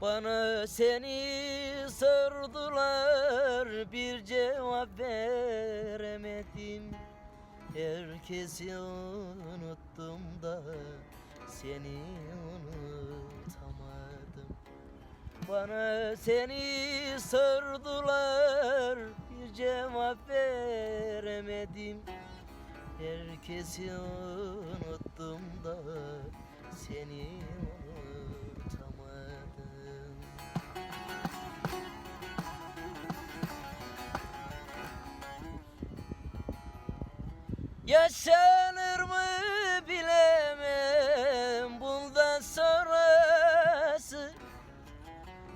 Bana seni sordular bir cevap veremedim. Herkesi unuttum da seni unutamadım. Bana seni sordular bir cevap veremedim. Herkesi unuttum da seni unutamadım Yaşanır mı bilemem. Bundan sonrası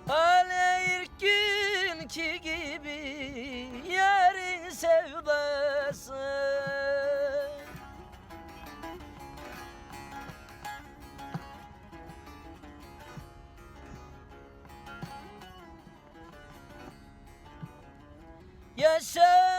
Hala ilk günkü gibi yarın sevdası. Yaşa